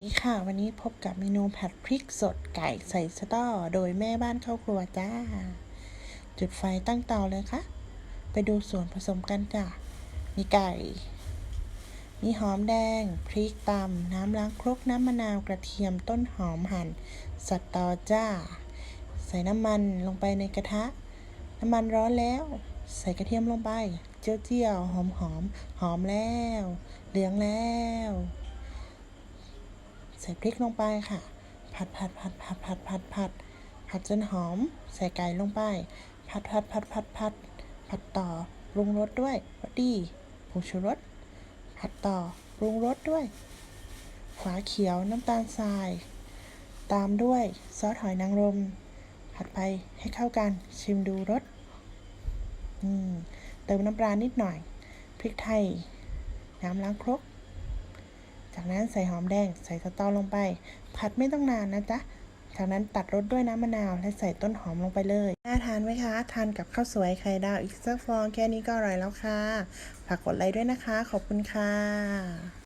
สวัสดีค่ะ วันนี้พบกับเมนูผัดพริกสดไก่ใส่สตอโดยแม่บ้านเข้าครัวจ้า จุดไฟตั้งเตาเลยค่ะ ไปดูส่วนผสมกันจ้ามีไก่ มีหอมแดง พริกตำน้ำล้างครกน้ำมะนาวกระเทียมต้นหอมหั่นสตอจ้า ใส่น้ำมันลงไปในกระทะ น้ำมันร้อนแล้ว ใส่กระเทียมลงไป เจียวเจียวหอมหอมหอมแล้ว เหลืองแล้ว ส่พริกลงไปค่ะ ผัดผัดผัดผัดผัดผัดผัดผัดจนหอม ใส่ไก่ลงไป ผัดผัดผัดผัดผัดผัดต่อปรุงรสด้วยรสดีผงชูรส ผัดต่อปรุงรสด้วยฝาเขียวน้ำตาลทราย ตามด้วยซอสหอยนางรม ผัดไปให้เข้ากันชิมดูรสอืมเติมน้ำปลานิดหน่อย พริกไทย น้ำล้างครก จากนั้นใส่หอมแดง ใส่สตอลงไป ผัดไม่ต้องนานนะจ๊ะ จากนั้นตัดรสด้วยน้ำมะนาวและใส่ต้นหอมลงไปเลย น่าทานไหมคะ ทานกับข้าวสวยไข่ดาวอีกสักฟองแค่นี้ก็อร่อยแล้วค่ะ ฝากกดไลค์ด้วยนะคะ ขอบคุณค่ะ